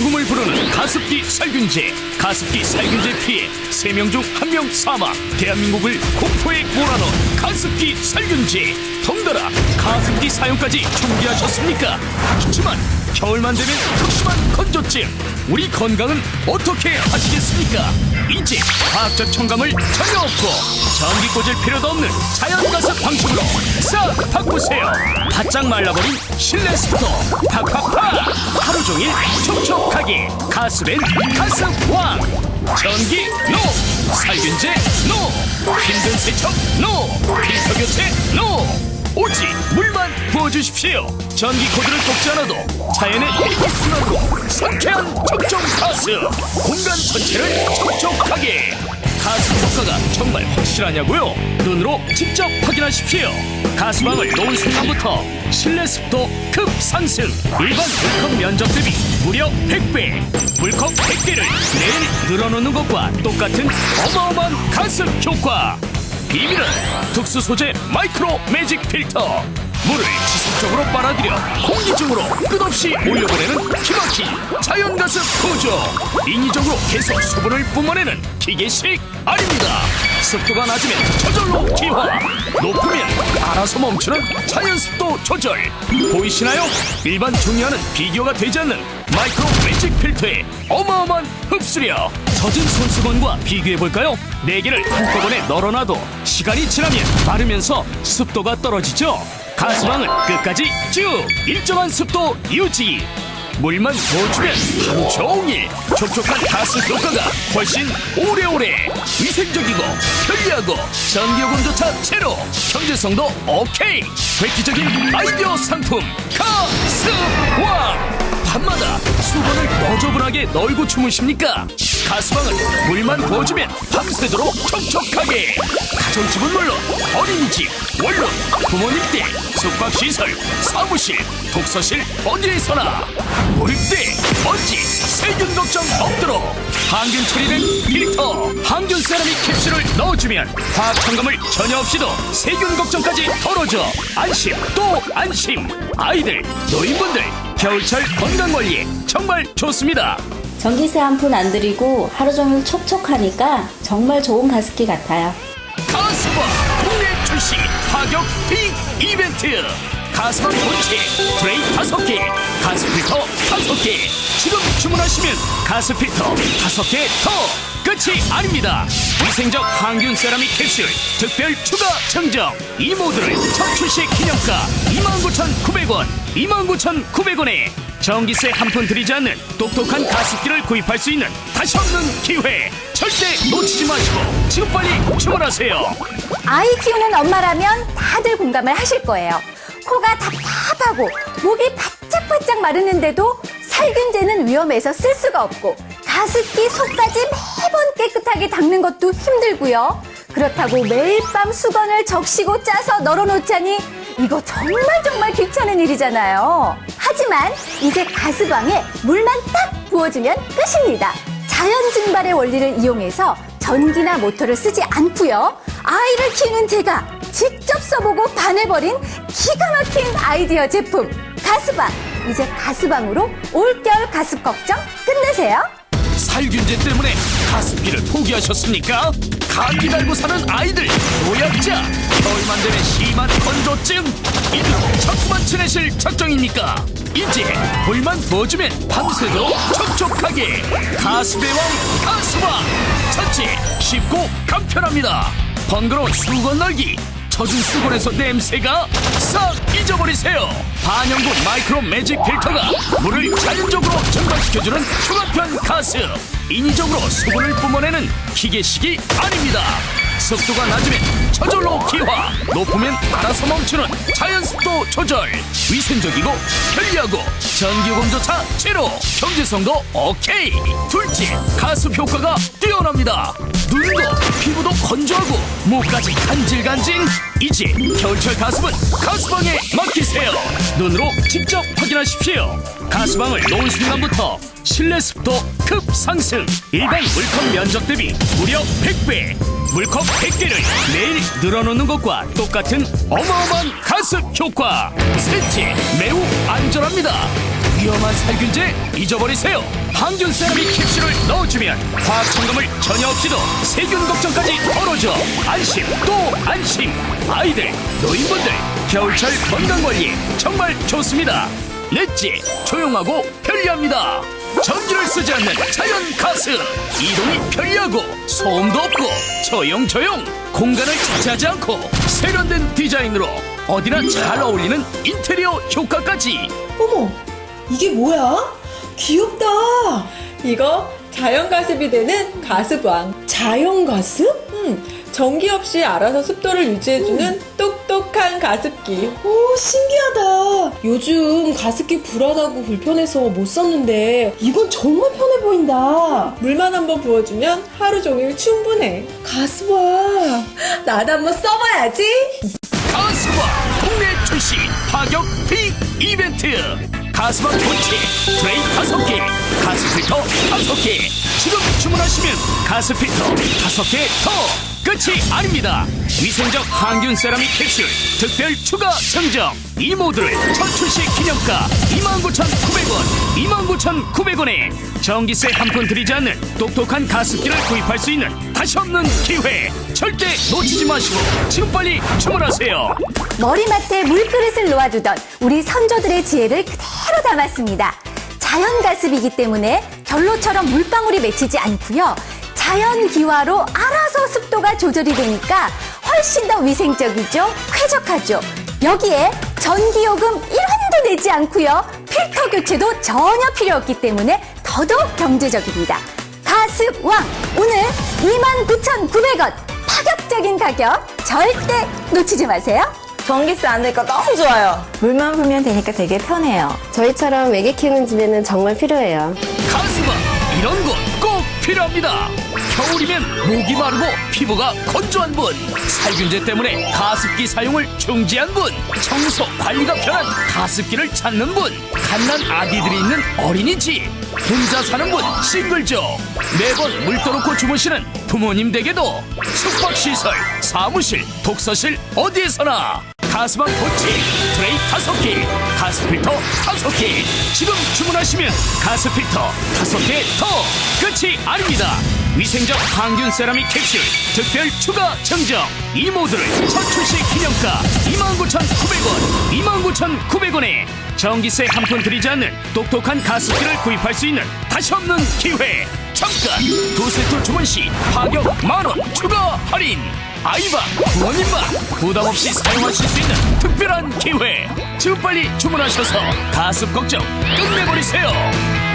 죽음을 부르는 가습기 살균제. 가습기 살균제 피해 3명 중 1명 사망. 대한민국을 공포에 몰아넣은 가습기 살균제. 덩달아 가습기 사용까지 준비하셨습니까? 하지만 겨울만 되면 극심한 건조증. 우리 건강은 어떻게 하시겠습니까? 이제 과학적 첨가물 전혀 없고 전기 꽂을 필요도 없는 자연가습 방식으로 싹 바꾸세요 바짝 말라버린 실내 습도 팍팍팍. 하루 종일 촉촉하게 가습엔 가습왕. 전기 노. 살균제 노. 힘든 세척 노. 필터 교체 노. 오직 물만 부어주십시오. 전기 코드를 꼽지 않아도 자연의 일기순환으로 상쾌한 촉촉 가스 공간 전체를 촉촉하게 가스 효과가 정말 확실하냐고요? 눈으로 직접 확인하십시오. 가스방을 놓은 순간부터 실내 습도 급상승. 일반 물컵 면적 대비 무려 100배. 물컵 100개를 매일 늘어놓는 것과 똑같은 어마어마한 가스 효과. 비밀은 특수 소재 마이크로 매직 필터. 물을 지속 적으로 빨아들여 공기 중으로 끝없이 올려보내는 기막힌 자연가스 구조. 인위적으로 계속 수분을 뿜어내는 기계식 아닙니다. 습도가 낮으면 저절로 기화 높으면 알아서 멈추는 자연습도 조절. 보이시나요? 일반 종이와는 비교가 되지 않는 마이크로 매직 필터의 어마어마한 흡수력. 젖은 손수건과 비교해볼까요? 네 개를 한꺼번에 널어놔도 시간이 지나면 마르면서 습도가 떨어지죠 가스방은 끝까지 쭉 일정한 습도 유지. 물만 부어주면 하루 종일 촉촉한 가스 효과가 훨씬 오래오래 위생적이고 편리하고 전기요금조차 제로 경제성도 오케이. 획기적인 아이디어 상품 가스왕 밤마다 수건을 너저분하게 널고 주무십니까? 가스방을 물만 부어주면 밤새도록 촉촉하게. 가정집은 물론 어린이집, 원룸, 부모님 댁, 숙박시설, 사무실, 독서실 어디에서나 물때, 먼지, 세균 걱정 없도록 항균 처리된 필터 항균 세라믹 캡슐을 넣어주면 화학 첨가물 전혀 없이도 세균 걱정까지 덜어줘. 안심 또 안심. 아이들, 노인분들 겨울철 건강관리에 정말 좋습니다. 전기세 한 푼 안 들이고 하루 종일 촉촉하니까 정말 좋은 가습기 같아요. 가스바 국내 출시 파격 빅 이벤트. 가스방 본체 트레이 다섯 개 가스필터 다섯 개. 지금 주문하시면 가스필터 다섯 개더 끝이 아닙니다. 위생적 항균 세라믹 캡슐 특별 추가 증정. 이 모드를 첫 출시 기념가 29,900원 29,900원에 전기세 한 푼 들이지 않는 똑똑한 가습기를 구입할 수 있는 다시 없는 기회. 절대 놓치지 마시고 지금 빨리 주문하세요. 아이 키우는 엄마라면 다들 공감을 하실 거예요. 코가 답답하고 목이 바짝바짝 마르는데도 살균제는 위험해서 쓸 수가 없고 가습기 속까지 매번 깨끗하게 닦는 것도 힘들고요. 그렇다고 매일 밤 수건을 적시고 짜서 널어놓자니 이거 정말 정말 귀찮은 일이잖아요. 하지만 이제 가스방에 물만 딱 부어주면 끝입니다. 자연 증발의 원리를 이용해서 전기나 모터를 쓰지 않고요. 아이를 키우는 제가 직접 써보고 반해버린 기가 막힌 아이디어 제품 가스방. 이제 가스방으로 올겨울 가습 걱정 끝내세요. 살균제 때문에 가습기를 포기하셨습니까? 감기 달고 사는 아이들 노약자 겨울만 되면 심한 건조증 이대로 자꾸만 지내실 작정입니까? 이제 불만 부어주면 밤새도록 촉촉하게 가습의 왕 가스왕 첫째 쉽고 간편합니다 번거로운 수건 널기 젖은 수건에서 냄새가 싹 잊어버리세요. 반영구 마이크로 매직 필터가 물을 자연적으로 증발시켜주는 초간편 가스. 인위적으로 수분을 뿜어내는 기계식이 아닙니다. 습도가 낮으면 저절로 기화, 높으면 알아서 멈추는 자연 습도 조절. 위생적이고 편리하고 전기요금조차 제로, 경제성도 오케이. 둘째, 가습 효과가 뛰어납니다. 눈도 피부도 건조하고 목까지 간질간질 이제 겨울철 가습은 가스방에 맡기세요 눈으로 직접 확인하십시오 가스방을 놓은 순간부터 실내 습도 급상승 일반 물컵 면적 대비 무려 100배 물컵 100개를 매일 늘어놓는 것과 똑같은 어마어마한 가습 효과 셋째 매우 안전합니다 위험한 살균제 잊어버리세요. 항균 세라믹 캡슐을 넣어주면 화학 첨가물 전혀 없이도 세균 걱정까지 덜어져 안심 또 안심. 아이들, 노인분들 겨울철 건강 관리 정말 좋습니다. 넷째, 조용하고 편리합니다. 전기를 쓰지 않는 자연 가스 이동이 편리하고 소음도 없고 조용조용 공간을 차지하지 않고 세련된 디자인으로 어디나 잘 어울리는 인테리어 효과까지 어머, 이게 뭐야? 귀엽다. 이거 자연가습이 되는 가습왕. 자연 가습? 음, 전기 없이 알아서 습도를 유지해주는 똑 똑한 가습기. 오, 신기하다. 요즘 가습기 불안하고 불편해서 못 썼는데 이건 정말 편해 보인다. 물만 한번 부어주면 하루 종일 충분해. 가습아, 나도 한번 써봐야지. 가스바 국내 출시 파격 빅 이벤트 가스바 본체 트레이 다섯 개 가스 필터 다섯 개 지금 주문하시면 가스 필터 다섯 개더 끝이 아닙니다 위생적 항균 세라믹 캡슐 특별 추가 증정 이 모드를 첫 출시 기념가 29,900원 29,900원에 전기세 한 푼 들이지 않는 똑똑한 가습기를 구입할 수 있는 다시 없는 기회 절대 놓치지 마시고 지금 빨리 주문하세요 머리맡에 물그릇을 놓아두던 우리 선조들의 지혜를 그대로 담았습니다. 자연 가습이기 때문에 결로처럼 물방울이 맺히지 않고요. 자연 기화로 알아서 습도가 조절이 되니까 훨씬 더 위생적이죠. 쾌적하죠. 여기에 전기요금 1원도 내지 않고요. 필터 교체도 전혀 필요 없기 때문에 더더욱 경제적입니다. 가습왕 오늘 29,900원 파격적인 가격 절대 놓치지 마세요. 전기세 안 내니까 너무 좋아요. 물만 불면 되니까 되게 편해요. 저희처럼 애기 키우는 집에는 정말 필요해요. 가스바 이런 건꼭 필요합니다. 겨울이면 목이 마르고 피부가 건조한 분, 살균제 때문에 가습기 사용을 중지한 분, 청소 관리가 편한 가습기를 찾는 분, 갓난 아기들이 있는 어린이집, 혼자 사는 분, 싱글족, 매번 물 떠놓고 주무시는 부모님 댁에도 숙박시설, 사무실, 독서실 어디에서나 가스방 본체 트레이 다섯 개 가스필터 다섯 개. 지금 주문하시면 가스필터 다섯 개 더 끝이 아닙니다. 위생적 항균 세라믹 캡슐 특별 추가 증정. 이 모드를 첫 출시 기념가 29,900원 29,900원에 전기세 한 푼 들이지 않는 똑똑한 가습기를 구입할 수 있는 다시 없는 기회. 잠깐 두 세트 주문 시 파격 만원 추가 할인 아이방 부모님만 부담 없이 사용하실 수 있는 특별한 기회. 지금 빨리 주문하셔서 가습 걱정 끝내버리세요